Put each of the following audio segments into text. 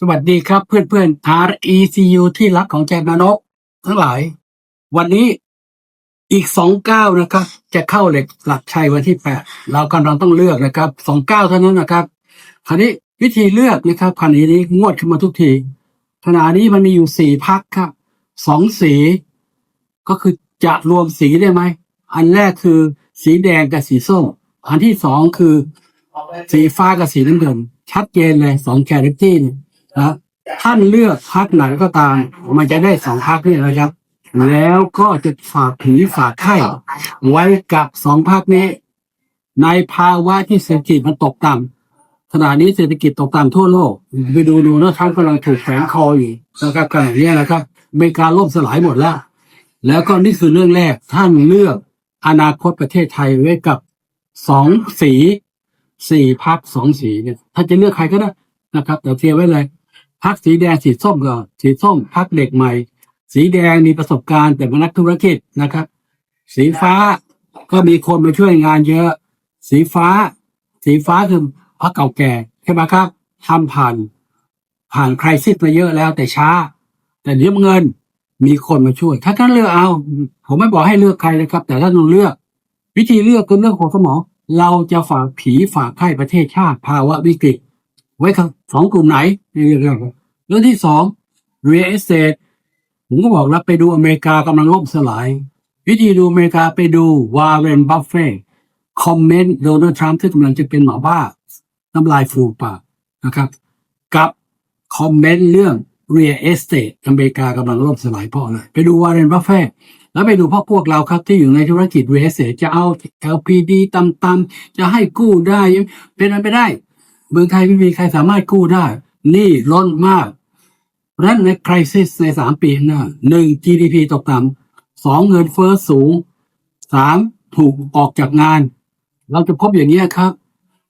สวัสดีครับเพื่อนเพื่อน RECU ที่รักของแจนนก ทั้งหลาย วันนี้อีกสองเก้านะครับ จะเข้าเหล็กหลักชัยวันที่แปดเรากำลังต้องเลือกนะครับสองเก้าเท่านั้นนะครับคราวนี้วิธีเลือกนะครับคราวนี้นี้งวดขึ้นมาทุกทีขณะนี้มันมีอยู่สี่พักครับสองสี ก็คือจะรวมสีได้ไหมอันแรกคือสีแดงกับสีส้มอันที่สองคือ สีฟ้ากับสีน้ำเงินชัดเจนเลยสองแคริตี้เนี่ย นะท่านเลือกพักไหนก็ตาม มันจะได้สองพักนี่นะครับ แล้วก็จะฝากผีฝากไข้ไว้กับสองพักนี้ ในภาวะที่เศรษฐกิจมันตกต่ำขณะนี้เศรษฐกิจตกต่ำทั่วโลกไปดูดูนะท่านกำลังถูกแขวนคออยู่นะครับขณะนี้นะครับอเมริกาล่มสลายหมดแล้ว แล้วก็นี่คือเรื่องแรกท่านเลือกอนาคตประเทศไทยไว้กับสองสีสี่พักสองสีเนี่ยถ้านจะเลือกใครก็ได้นะครับแต่เทียไว้เลย พักสีแดงสีส้มก็สีส้มพักเด็กใหม่ สีแดงมีประสบการณ์แต่เป็นนักธุรกิจนะครับ สีฟ้าก็มีคนมาช่วยงานเยอะ สีฟ้า สีฟ้าคือพักเก่าแก่ใช่ไหมครับทำผ่าน ผ่านใครซิสมาเยอะแล้วแต่ช้า แต่เดี๋ยวเงินมีคนมาช่วย ถ้าท่านเลือกเอา ผมไม่บอกให้เลือกใครนะครับ แต่ท่านต้องเลือก วิธีเลือกคือเรื่องของสมองเราจะฝากผีฝากไข้ประเทศชาติภาวะวิกฤต ไว้กับสองกลุ่มไหนนี่เรื่องเรื่องที่สอง real estate ผมก็บอกแล้วไปดูอเมริกากำลังล่มสลาย วิธีดูอเมริกาไปดูวาร์เรนบัฟเฟ่คอมเมนต์โดนัลด์ทรัมป์ที่กำลังจะเป็นหมาบ้าน้ำลายฟูปากนะครับ กับคอมเมนต์เรื่อง real estate อเมริกากำลังล่มสลายเพราะอะไรไปดูวาร์เรนบัฟเฟ่แล้วไปดูพวกพวกเราครับที่อยู่ในธุรกิจ real estate จะเอา LPD ตำๆจะให้กู้ได้เป็นไปไม่ได้ เมืองไทยไม่มีใครสามารถกู้ได้นี่ล้นมากเพราะฉะนั้นในคริสิสในสามปีหน้าหนึ่ง GDP ตกต่ำสองเงินเฟ้อสูงสามถูกออกจากงาน เราจะพบอย่างนี้ครับ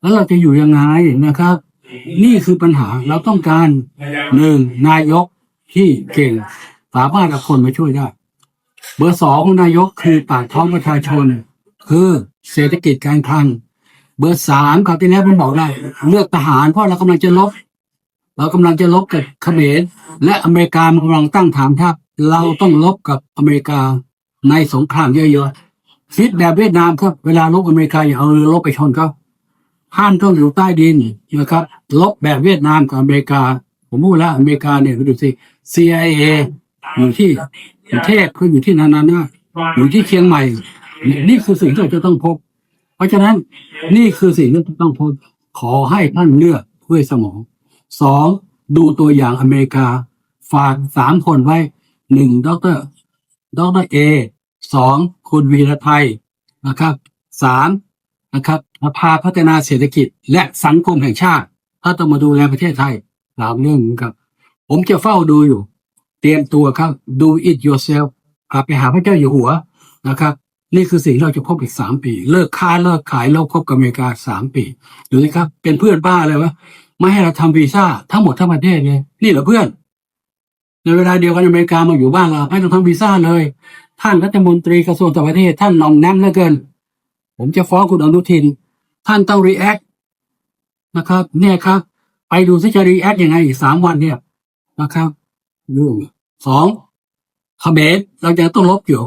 แล้วเราจะอยู่ยังไงนะครับ นี่คือปัญหาเราต้องการหนึ่งนายกที่เก่ง สามารถเอาคนมาช่วยได้ เบอร์สองของนายกคือปากท้องประชาชน คือเศรษฐกิจการคลัง เบอร์สามคราวที่แล้วผมบอกได้เลือกทหารเพราะเรากำลังจะลบ เรากำลังจะลบกับเขมรและอเมริกามันกำลังตั้งฐานทัพเราต้องลบกับอเมริกาในสงครามเยอะๆคิดแบบเวียดนามครับ เวลาลบอเมริกาอย่าเอาลบไปชนเขาท่านต้องอยู่ใต้ดินนะครับลบแบบเวียดนามกับอเมริกา ผมพูดแล้วอเมริกาเนี่ยดูสิ CIA อยู่ที่ประเทศเขาอยู่ที่นานานาอยู่ที่เชียงใหม่ นี่คือสิ่งที่เราจะต้องพบ เพราะฉะนั้นนี่คือสิ่งที่ต้องพบขอให้ท่านเลือกด้วยสมองสองดูตัวอย่างอเมริกา ฝากสามคนไว้หนึ่งดรดรเอสองคุณวีรไทยนะครับสามนะครับสภาพัฒนาเศรษฐกิจและสังคมแห่งชาติ ถ้าต้องมาดูแลประเทศไทยสามเรื่องครับ ผมจะเฝ้าดูอยู่ เตรียมตัวครับ do it yourself กลับไปหาพระเจ้าอยู่หัวนะครับ นี่คือสิ่งเราจะพบอีกสามปี เลิกค้าเลิกขายเลิกคบกับอเมริกาสามปีดูสิครับ เป็นเพื่อนบ้าเลยวะไม่ให้เราทำวีซ่าทั้งหมดทั้งประเทศเลยนี่เหรอเพื่อน ในเวลาเดียวกันอเมริกามาอยู่บ้านเราไม่ต้องทำวีซ่าเลย ท่านรัฐมนตรีกระทรวงต่างประเทศ ท่านนองแนมเหลือเกิน ผมจะฟ้องคุณอนุทิน ท่านต้องรีแอคนะครับ เนี่ยครับ ไปดูซิจะรีแอคยังไงอีกสามวันเนี่ยนะครับดูสองเขมรเราจะต้องลบอยู่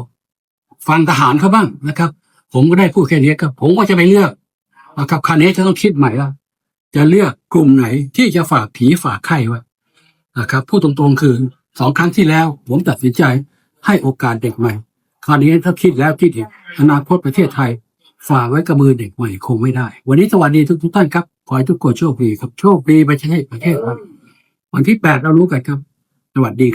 ฟังทหารเขาบ้างนะครับ ผมก็ได้พูดแค่นี้ครับผมก็จะไปเลือกนะครับคันนี้จะต้องคิดใหม่ละจะเลือกกลุ่มไหนที่จะฝากผีฝากไข้ไว้นะครับพูดตรงๆคือสองครั้งที่แล้ว ผมตัดสินใจให้โอกาสเด็กใหม่ คราวนี้ถ้าคิดแล้วคิดอีกอนาคตประเทศไทยฝากไว้กับมือเด็กใหม่คงไม่ได้ วันนี้สวัสดีทุกท่านครับขอให้ทุกคนโชคดีครับโชคดีประเทศประเทศครับวันที่แปดเรารู้กันครับ สวัสดีครับ